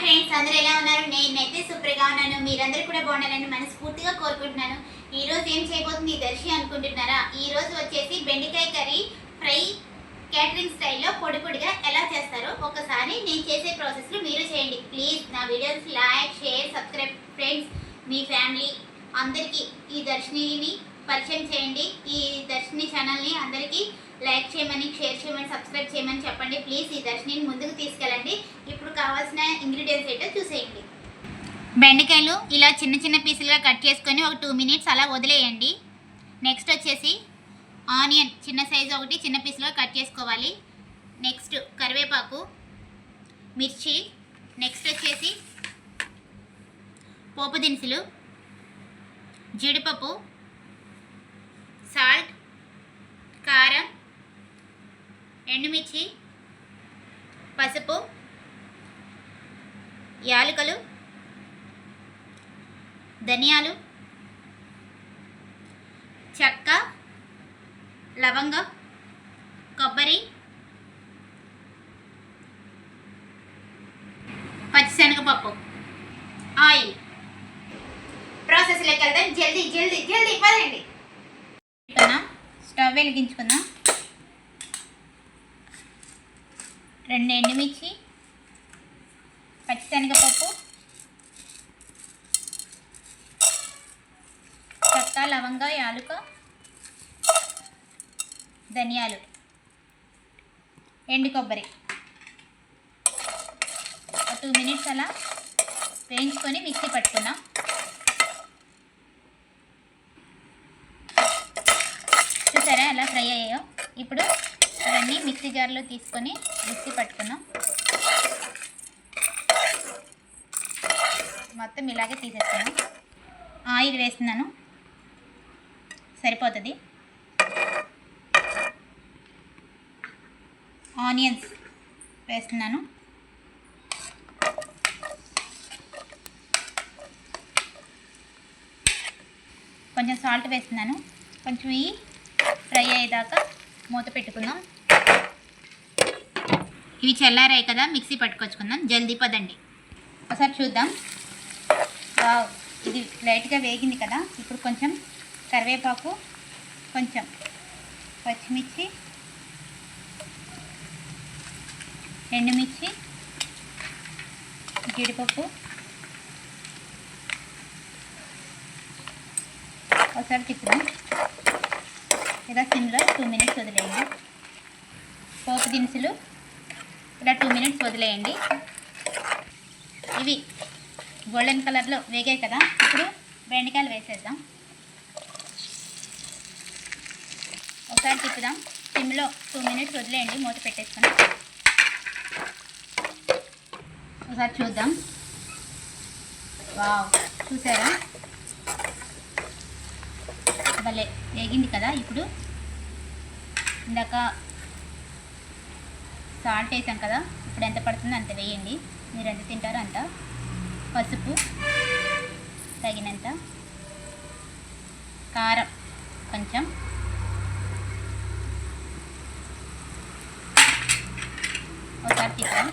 Friends అందరూ ఎలా ఉన్నారు? నేనైతే సూపర్గా ఉన్నాను. మీరందరూ కూడా బాగుండాలని మనస్ఫూర్తిగా కోరుకుంటున్నాను. ఈ రోజు ఏం చేయబోతుంది? దర్శి అనుకుంటున్నారా? ఈ రోజు వచ్చేసి బెండకాయ కర్రీ ఫ్రై క్యాటరింగ్ స్టైల్లో పొడి పొడిగా ఎలా చేస్తారో ఒకసారి నేను చేసే ప్రాసెస్లో మీరు చేయండి. ప్లీజ్ నా videos like share subscribe. Friends మీ ఫ్యామిలీ అందరికీ ఈ దర్శినిని పరిచయం చేయండి. ఈ దర్శిని ఛానల్ని అందరికీ లైక్ చేయమని షేర్ చేయమని సబ్స్క్రైబ్ చేయమని చెప్పండి. ప్లీజ్ ఈ దర్శినిని ముందుకు తీసుకెళ్ళండి. కావాల్సిన ఇంగ్రీడియంట్స్ ఏంటో చూసేయండి. బెండకాయలు ఇలా చిన్న చిన్న పీసులుగా కట్ చేసుకొని ఒక టూ మినిట్స్ అలా వదిలేయండి. నెక్స్ట్ వచ్చేసి ఆనియన్ చిన్న సైజు ఒకటి చిన్న పీసులుగా కట్ చేసుకోవాలి. నెక్స్ట్ కరివేపాకు మిర్చి. నెక్స్ట్ వచ్చేసి పోపు దినుసులు జీడిపప్పు సాల్ట్ కారం ఎండుమిర్చి పసుపు యాలకులు ధనియాలు చెక్క లవంగం కొబ్బరి పచ్చిశనగపప్పు ఆయిల్. ప్రాసెస్లోకి వెళ్దాం. జల్దీ జల్దీ జల్దీ పదండి. స్టవ్ వెలిగించుకుందాం రెండు ఎండుమిర్చి పచ్చిశనగపప్పు చెక్క లవంగ యాలుక ధనియాలు ఎండు కొబ్బరి. ఒక టూ మినిట్స్ అలా వేయించుకొని మిక్సీ పట్టుకున్నాం చూసారా అలా ఫ్రై అయ్యాయో? ఇప్పుడు అవన్నీ మిక్సీ జార్లో తీసుకొని మిక్సీ పట్టుకున్నాం మొత్తం ఇలాగే తీసేస్తాను ఆయిల్ వేస్తున్నాను. సరిపోతుంది. ఆనియన్స్ వేస్తున్నాను. కొంచెం సాల్ట్ వేస్తున్నాను. కొంచెం ఈ ఫ్రై అయ్యేదాకా మూత పెట్టుకుందాం. ఇవి చల్లారాయి కదా మిక్సీ పట్టుకొచ్చుకుందాం. జల్దీ పదండి. ఒకసారి చూద్దాం. ఇది లైట్గా వేగింది కదా. ఇప్పుడు కొంచెం కరివేపాకు కొంచెం పచ్చిమిర్చి ఎండుమిర్చి జీడిపప్పు. ఒకసారి తిప్పుదాం. ఇలా సిమ్లో టూ మినిట్స్ వదిలేయండి. పోపు దినుసులు ఇలా టూ మినిట్స్ వదిలేయండి. ఇవి గోల్డెన్ కలర్లో వేగాయి కదా ఇప్పుడు బెండకాయలు వేసేద్దాం. ఒకసారి తిప్పుదాం. సిమ్లో టూ మినిట్స్ వదిలేయండి మూత పెట్టేసుకుని. ఒకసారి చూద్దాం. వావ్ చూసారా? భలే వేగింది కదా ఇప్పుడు. ఇందాక సాల్ట్ వేసాం కదా ఇప్పుడు ఎంత పడుతుందో అంత వేయండి. మీరు ఎంత తింటారో అంత. పసుపు తగినంత కారం కొంచెం. ఒకసారి తిప్పాం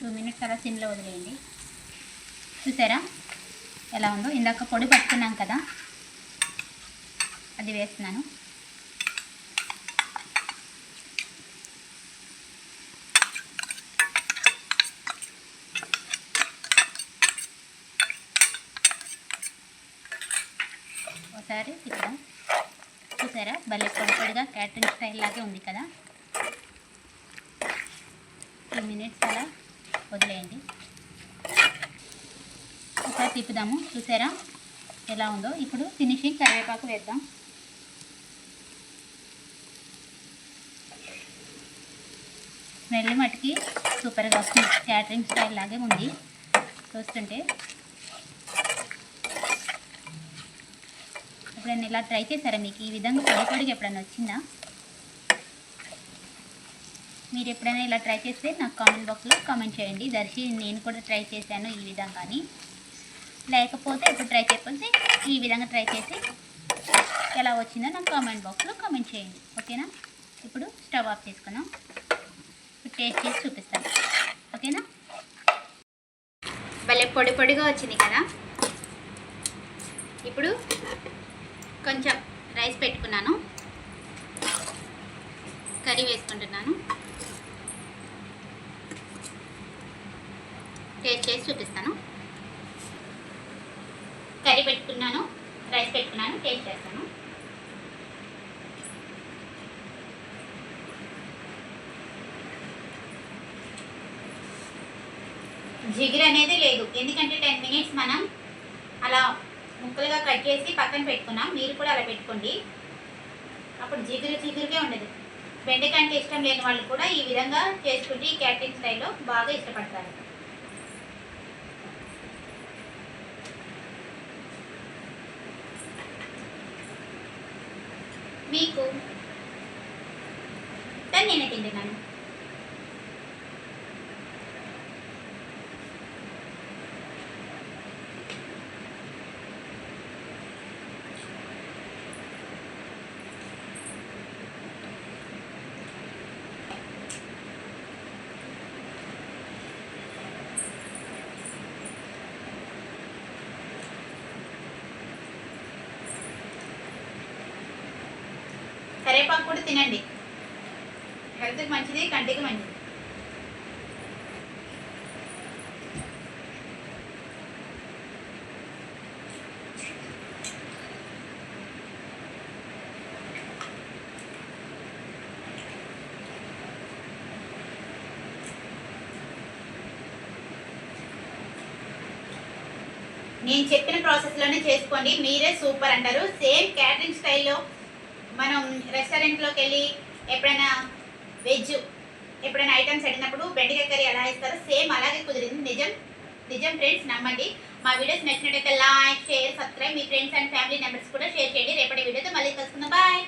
టూ మినిట్స్ అలా సిమ్లో వదిలేయండి. చూసారా? ఎలా ఉందో? ఇందాక పొడి పట్టుకున్నాం కదా. అది వేస్తున్నాను. ఒకసారి ఇక్కడ చూసారా? భలే పొడి పొడిగా క్యాటరింగ్ స్టైల్ లాగే ఉంది కదా. టూ మినిట్స్ అలా వదిలేయండి. ఒకసారి తిప్పుదాము చూసారా? ఎలా ఉందో? ఇప్పుడు ఫినిషింగ్ కరివేపాకు వేద్దాం. స్మెల్ మటుకి సూపర్గా వస్తుంది. క్యాటరింగ్ స్టైల్ లాగే ఉంది. చూస్తుంటే ఎప్పుడైనా ఇలా ట్రై చేశారా మీకు? ఈ విధంగా పొడి పొడిగా ఎప్పుడైనా వచ్చిందా? మీరు ఎప్పుడైనా ఇలా ట్రై చేస్తే నాకు కామెంట్ బాక్స్లో కామెంట్ చేయండి. దర్శి నేను కూడా ట్రై చేశాను ఈ విధంగాని. లేకపోతే ఇప్పుడు ట్రై చేయకపోతే ఈ విధంగా ట్రై చేసి ఎలా వచ్చిందో నాకు కామెంట్ బాక్స్లో కామెంట్ చేయండి. ఓకేనా? ఇప్పుడు స్టవ్ ఆఫ్ చేసుకున్నాం. ఇప్పుడు టేస్ట్ చేసి చూపిస్తాను. ఓకేనా? భలే పొడి పొడిగా వచ్చింది కదా? ఇప్పుడు కొంచెం రైస్ పెట్టుకున్నాను. కర్రీ వేసుకుంటున్నాను. టేస్ట్ చేసి చూపిస్తాను. కర్రీ పెట్టుకున్నాను రైస్ పెట్టుకున్నాను టేస్ట్ చేస్తాను. జిగురు అనేది లేదు. ఎందుకంటే టెన్ మినిట్స్ మనం అలా ముక్కలుగా కట్ చేసి పక్కన పెట్టుకున్నాం. మీరు కూడా అలా పెట్టుకోండి. అప్పుడు జిగురు జిగురుగా ఉండదు. బెండకాయ అంటే ఇష్టం లేని వాళ్ళు కూడా ఈ విధంగా చేసుకుంటే ఈ క్యాటరింగ్ స్టైల్లో బాగా ఇష్టపడతారు. మీకు దాన్ని నేనే తింటున్నాను కూడా తినండి. హెల్త్కి మంచిది కంటికి మంచిది. నేను చెప్పిన ప్రాసెస్లోనే చేసుకోండి. మీరే సూపర్ అంటారు. సేమ్ క్యాటరింగ్ స్టైల్లో మనం రెస్టారెంట్లోకి వెళ్ళి ఎప్పుడైనా వెజ్ ఎప్పుడైనా ఐటమ్స్ అడిగినప్పుడు బెండకాయ కర్రీ ఎలా ఇస్తారో సేమ్ అలాగే కుదిరింది. నిజం నిజం ఫ్రెండ్స్ నమ్మండి. మా వీడియోస్ నచ్చినట్టయితే లైక్ షేర్ సబ్స్క్రైబ్ మీ ఫ్రెండ్స్ అండ్ ఫ్యామిలీ మెంబర్స్ కూడా షేర్ చేయండి. రేపటి వీడియోతో మళ్ళీ కలుసుకుందాం. బాయ్